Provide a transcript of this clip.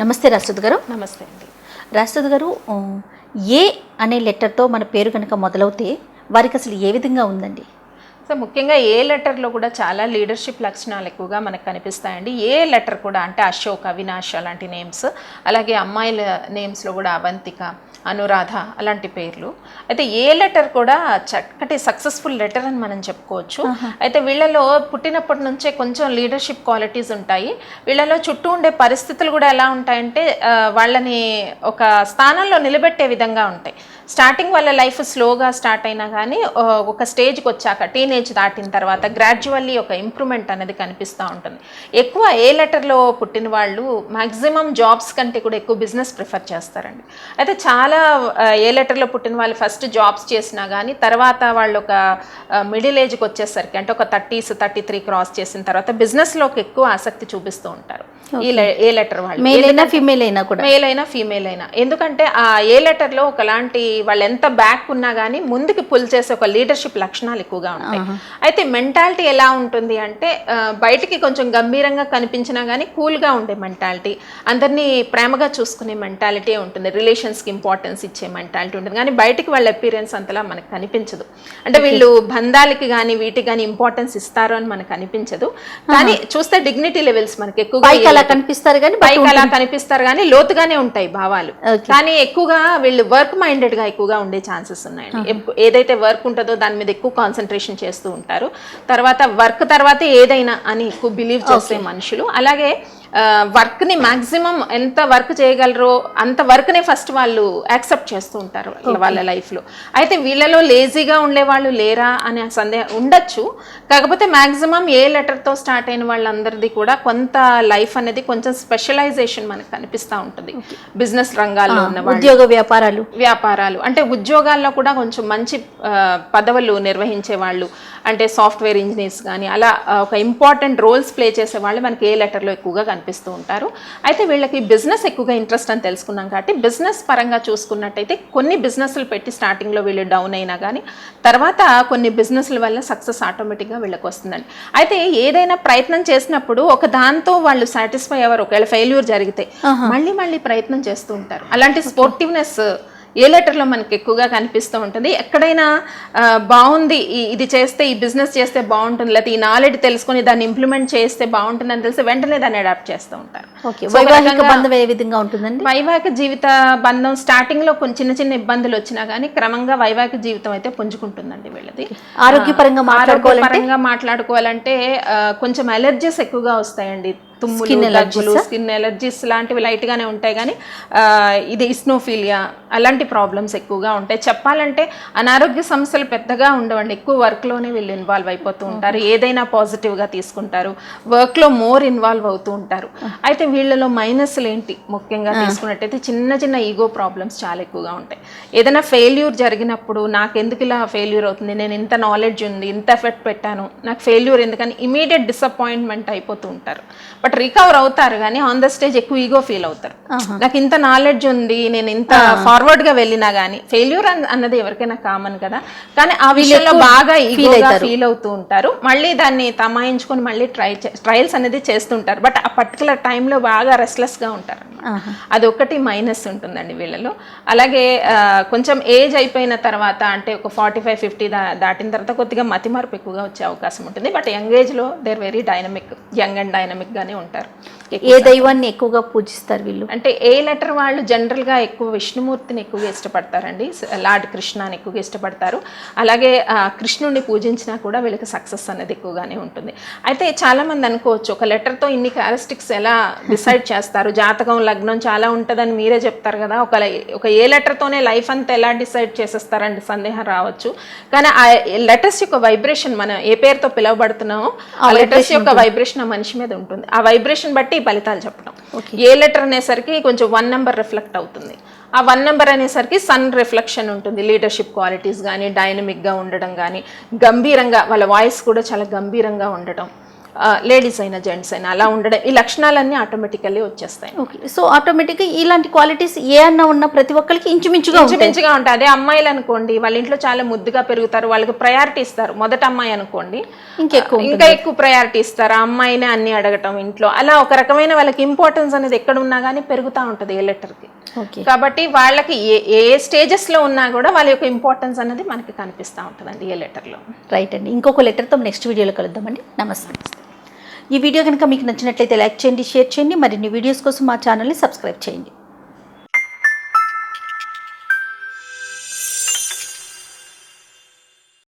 నమస్తే రాష్ట్రద్ గారు. నమస్తే అండి. రాష్ట్రద్ గారు ఏ అనే లెటర్తో మన పేరు కనుక మొదలవుతే వారికి అసలు ఏ విధంగా ఉందండి? సో ముఖ్యంగా ఏ లెటర్లో కూడా చాలా లీడర్షిప్ లక్షణాలు ఎక్కువగా మనకు కనిపిస్తాయండి. ఏ లెటర్ కూడా అంటే అశోక్ అవినాష్ అలాంటి నేమ్స్ అలాగే అమ్మాయిల నేమ్స్లో కూడా అవంతిక అనురాధ అలాంటి పేర్లు. అయితే ఏ లెటర్ కూడా చక్కటి సక్సెస్ఫుల్ లెటర్ అని మనం చెప్పుకోవచ్చు. అయితే వీళ్ళలో పుట్టినప్పటి నుంచే కొంచెం లీడర్షిప్ క్వాలిటీస్ ఉంటాయి. వీళ్ళలో చుట్టూ ఉండే పరిస్థితులు కూడా ఎలా ఉంటాయంటే వాళ్ళని ఒక స్థానంలో నిలబెట్టే విధంగా ఉంటాయి. స్టార్టింగ్ వాళ్ళ లైఫ్ స్లోగా స్టార్ట్ అయినా కానీ ఒక స్టేజ్కి వచ్చాక టీనేజ్ దాటిన తర్వాత గ్రాడ్యువల్లీ ఒక ఇంప్రూవ్మెంట్ అనేది కనిపిస్తూ ఉంటుంది. ఎక్కువ ఏ లెటర్లో పుట్టిన వాళ్ళు మ్యాక్సిమం జాబ్స్ కంటే కూడా ఎక్కువ బిజినెస్ ప్రిఫర్ చేస్తారండి. అయితే చాలా ఏ లెటర్లో పుట్టిన వాళ్ళు ఫస్ట్ జాబ్స్ చేసినా కానీ తర్వాత వాళ్ళు ఒక మిడిల్ ఏజ్కి వచ్చేసరికి అంటే ఒక థర్టీస్ థర్టీ త్రీ క్రాస్ చేసిన తర్వాత బిజినెస్లోకి ఎక్కువ ఆసక్తి చూపిస్తూ ఉంటారు. ఈ ఏ లెటర్ వాళ్ళు. మేల్ అయినా ఫీమేల్ అయినా కూడా. మేల్ అయినా ఫీమేల్ అయినా ఎందుకంటే ఆ ఏ లెటర్లో ఒకలాంటి వాళ్ళు ఎంత బ్యాక్ ఉన్నా కానీ ముందుకు పుల్ చేసే ఒక లీడర్షిప్ లక్షణాలు ఎక్కువగా ఉంటాయి. అయితే మెంటాలిటీ ఎలా ఉంటుంది అంటే బయటికి కొంచెం గంభీరంగా కనిపించినా కానీ కూల్గా ఉండే మెంటాలిటీ అందరినీ ప్రేమగా చూసుకునే మెంటాలిటీ ఉంటుంది. రిలేషన్స్కి ఇంపార్టెన్స్ ఇచ్చే మెంటాలిటీ ఉంటుంది. కానీ బయటికి వాళ్ళ అపీరెన్స్ అంతలా మనకు కనిపించదు. అంటే వీళ్ళు బంధాలకి కానీ వీటికి కానీ ఇంపార్టెన్స్ ఇస్తారు అని మనకు అనిపించదు కానీ చూస్తే డిగ్నిటీ లెవెల్స్ మనకి ఎక్కువగా అలా కనిపిస్తారు కానీ పైకి అలా కనిపిస్తారు కానీ లోతుగానే ఉంటాయి భావాలు. కానీ ఎక్కువగా వీళ్ళు వర్క్ మైండెడ్గా ఎక్కువగా ఉండే ఛాన్సెస్ ఉన్నాయండి. ఏదైతే వర్క్ ఉంటుందో దాని మీద ఎక్కువ కాన్సన్ట్రేషన్ చేస్తూ ఉంటారు. తర్వాత వర్క్ తర్వాత ఏదైనా అని ఎక్కువ బిలీవ్ చేసే మనుషులు. అలాగే వర్క్ని మాక్సిమం ఎంత వర్క్ చేయగలరో అంత వర్క్ నే ఫస్ట్ వాళ్ళు యాక్సెప్ట్ చేస్తూ ఉంటారు వాళ్ళ- వాళ్ళ లైఫ్లో. అయితే వీళ్ళలో లేజీగా ఉండే వాళ్ళు లేరా అనే సందేహం ఉండొచ్చు. కాకపోతే మాక్సిమం ఏ లెటర్తో స్టార్ట్ అయిన వాళ్ళందరిది కూడా కొంత లైఫ్ అనేది కొంచెం స్పెషలైజేషన్ మనకు కనిపిస్తూ ఉంటుంది. బిజినెస్ రంగాల్లో ఉన్న ఉద్యోగ వ్యాపారాలు. వ్యాపారాలు. అంటే ఉద్యోగాల్లో కూడా కొంచెం మంచి పదవులు నిర్వహించే వాళ్ళు. అంటే సాఫ్ట్వేర్ ఇంజనీర్స్ కానీ అలా ఒక ఇంపార్టెంట్ రోల్స్ ప్లే చేసే వాళ్ళు మనకి ఏ లెటర్లో ఎక్కువగా కనిపిస్తూ ఉంటారు. అయితే వీళ్ళకి బిజినెస్ ఎక్కువగా ఇంట్రెస్ట్ అని తెలుసుకున్నాం కాబట్టి బిజినెస్ పరంగా చూసుకున్నట్టయితే కొన్ని బిజినెస్లు పెట్టి స్టార్టింగ్లో వీళ్ళు డౌన్ అయినా కానీ తర్వాత కొన్ని బిజినెస్ల వల్ల సక్సెస్ ఆటోమేటిక్గా వీళ్ళకి వస్తుందండి. అయితే ఏదైనా ప్రయత్నం చేసినప్పుడు ఒక దాంతో వాళ్ళు సాటిస్ఫై అవ్వరు. ఒకవేళ ఫెయిల్యూర్ జరిగితే మళ్ళీ మళ్ళీ ప్రయత్నం చేస్తూ ఉంటారు. అలాంటి స్పోర్టివ్నెస్ ఏ లెటర్లో మనకి ఎక్కువగా కనిపిస్తూ ఉంటుంది? ఎక్కడైనా బాగుంది ఇది చేస్తే ఈ బిజినెస్ చేస్తే బాగుంటుంది లేకపోతే ఈ నాలెడ్జ్ తెలుసుకొని దాన్ని ఇంప్లిమెంట్ చేస్తే బాగుంటుంది అని తెలిసి వెంటనే దాన్ని అడాప్ట్ చేస్తూ ఉంటారు. వైవాహిక బంధం ఏ విధంగా ఉంటుందండి? వైవాహిక జీవిత బంధం స్టార్టింగ్లో కొంచెం చిన్న చిన్న ఇబ్బందులు వచ్చినా కానీ క్రమంగా వైవాహిక జీవితం అయితే పుంజుకుంటుందండి వీళ్ళది. ఆరోగ్యపరంగా మాట్లాడుకోవాలంటే ఆరోగ్యపరంగా మాట్లాడుకోవాలంటే? కొంచెం అలర్జీస్ ఎక్కువగా వస్తాయండి. తుమ్ములు దగ్గులు స్కిన్ ఎలర్జీస్ లాంటివి లైట్ గానే ఉంటాయి కానీ ఇది ఇస్నోఫీలియా అలాంటి ప్రాబ్లమ్స్ ఎక్కువగా ఉంటాయి. చెప్పాలంటే అనారోగ్య సమస్యలు పెద్దగా ఉండవండి. ఎక్కువ work లోనే వీళ్ళు ఇన్వాల్వ్ అయిపోతూ ఉంటారు. ఏదైనా positive గా తీసుకుంటారు. Work లో మోర్ ఇన్వాల్వ్ అవుతూ ఉంటారు. అయితే వీళ్ళలో మైనస్లు ఏంటి ముఖ్యంగా తీసుకున్నట్టయితే చిన్న చిన్న ఈగో ప్రాబ్లమ్స్ చాలా ఎక్కువగా ఉంటాయి. ఏదైనా ఫెయిల్యూర్ జరిగినప్పుడు నాకు ఎందుకు ఇలా ఫెయిల్యూర్ అవుతుంది? నేను ఇంత నాలెడ్జ్ ఉంది ఇంత ఎఫర్ట్ పెట్టాను నాకు ఫెయిల్యూర్ ఎందుకని ఇమీడియట్ డిసప్పాయింట్మెంట్ అయిపోతూ ఉంటారు. బట్ రికవర్ అవుతారు కానీ ఆన్ ద స్టేజ్ ఎక్కువ ఈగో ఫీల్ అవుతారు. నాకు ఇంత నాలెడ్జ్ ఉంది నేను ఇంత ఫార్వర్డ్గా వెళ్ళినా కానీ ఫెయిల్యూర్ అన్నది ఎవరికైనా కామన్ కదా. కానీ ఆ విషయంలో బాగా ఈగోగా ఫీల్ అవుతూ ఉంటారు. మళ్ళీ దాన్ని తమాయించుకొని మళ్ళీ ట్రై ట్రయల్స్ అనేది చేస్తుంటారు. బట్ ఆ పర్టికులర్ టైంలో బాగా రెస్ట్లెస్గా ఉంటారు అది ఒకటి మైనస్ ఉంటుందండి వీళ్ళలో. అలాగే కొంచెం ఏజ్ అయిపోయిన తర్వాత అంటే ఒక ఫార్టీ ఫైవ్ ఫిఫ్టీ దాటిన తర్వాత కొద్దిగా మతిమార్పు ఎక్కువగా వచ్చే అవకాశం ఉంటుంది. బట్ యంగ్ ఏజ్లో there very dynamic young and dynamic గానే ఉంటారు. ఏ దైవాన్ని ఎక్కువగా పూజిస్తారు వీళ్ళు? అంటే ఏ లెటర్ వాళ్ళు జనరల్గా ఎక్కువ విష్ణుమూర్తిని ఎక్కువగా ఇష్టపడతారండి? లార్డ్ కృష్ణని ఎక్కువగా ఇష్టపడతారు. అలాగే కృష్ణుడిని పూజించినా కూడా వీళ్ళకి సక్సెస్ అనేది ఎక్కువగానే ఉంటుంది. అయితే చాలామంది అనుకోవచ్చు ఒక లెటర్తో ఇన్ని క్యారెస్టిక్స్ ఎలా డిసైడ్ చేస్తారు? జాతకం లగ్నం చాలా ఉంటుందని మీరే చెప్తారు కదా ఒక ఒక ఏ లెటర్తోనే లైఫ్ అంతా ఎలా డిసైడ్ చేసేస్తారండి సందేహం రావచ్చు. కానీ ఆ లెటర్స్ యొక్క వైబ్రేషన్ మనం ఏ పేరుతో పిలువబడుతున్నామో ఆ లెటర్స్ యొక్క వైబ్రేషన్ ఆ మనిషి మీద ఉంటుంది. ఆ వైబ్రేషన్ బట్టి ఈ ఫలితాలు చెప్పడం. ఏ లెటర్ అనేసరికి కొంచెం వన్ నెంబర్ రిఫ్లెక్ట్ అవుతుంది. ఆ వన్ నెంబర్ అనేసరికి సన్ రిఫ్లెక్షన్ ఉంటుంది. లీడర్షిప్ క్వాలిటీస్ కానీ డైనమిక్గా ఉండడం కానీ గంభీరంగా వాళ్ళ వాయిస్ కూడా చాలా గంభీరంగా ఉండటం. లేడీస్ అయినా జెంట్స్ అయినా అలా ఉండడం ఈ లక్షణాలన్నీ ఆటోమేటికల్లీ వచ్చేస్తాయి. ఓకే. సో ఆటోమేటిక్గా ఇలాంటి క్వాలిటీస్ ఏ అన్న ఉన్న ప్రతి ఒక్కరికి ఇంచుమించుగా ఇంచుమించుగా ఉంటాయి. అదే అమ్మాయిలు అనుకోండి వాళ్ళ ఇంట్లో చాలా ముద్దుగా పెరుగుతారు వాళ్ళకి ప్రయారిటీ ఇస్తారు. మొదట అమ్మాయి అనుకోండి. ఇంకెక్కువ ఇంకా ఎక్కువ ప్రయారిటీ ఇస్తారు. ఆ అమ్మాయినే అన్ని అడగటం ఇంట్లో. అలా ఒక రకమైన వాళ్ళకి ఇంపార్టెన్స్ అనేది ఎక్కడ ఉన్నా కానీ పెరుగుతూ ఉంటుంది ఏ లెటర్కి ఓకే. కాబట్టి వాళ్ళకి ఏ ఏ స్టేజెస్లో ఉన్నా కూడా వాళ్ళ యొక్క ఇంపార్టెన్స్ అనేది మనకి కనిపిస్తూ ఉంటుందండి ఏ లెటర్లో రైట్ అండి. ఇంకొక లెటర్తో నెక్స్ట్ వీడియోలో కలుద్దామండి. నమస్తే. ఈ వీడియో కనుక మీకు నచ్చినట్లయితే లైక్ చేయండి షేర్ చేయండి. మరిన్ని వీడియోస్ కోసం మా ఛానల్ని సబ్స్క్రైబ్ చేయండి.